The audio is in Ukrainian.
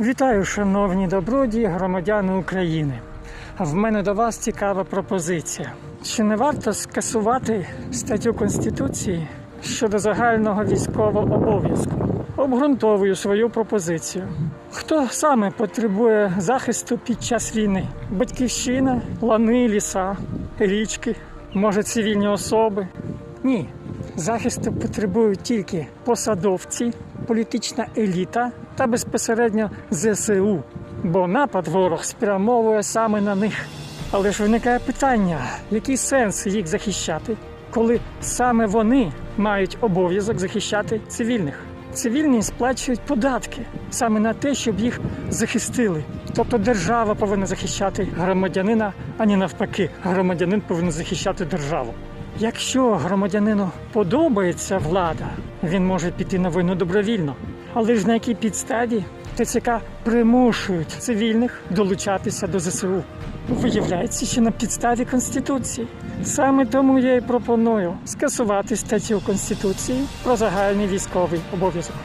Вітаю, шановні добродії, громадяни України. В мене до вас цікава пропозиція. Чи не варто скасувати статтю Конституції щодо загального військового обов'язку? Обґрунтовую свою пропозицію. Хто саме потребує захисту під час війни? Батьківщина, лани, ліса, річки, може цивільні особи? Ні. Захисту потребують тільки посадовці, політична еліта та безпосередньо ЗСУ, бо напад ворог спрямовує саме на них. Але ж виникає питання, який сенс їх захищати, коли саме вони мають обов'язок захищати цивільних. Цивільні сплачують податки саме на те, щоб їх захистили. Тобто держава повинна захищати громадянина, а не навпаки, громадянин повинен захищати державу. Якщо громадянину подобається влада, він може піти на війну добровільно. Але ж на якій підставі ТЦК примушують цивільних долучатися до ЗСУ? Виявляється, що на підставі Конституції. Саме тому я і пропоную скасувати статтю Конституції про загальний військовий обов'язок.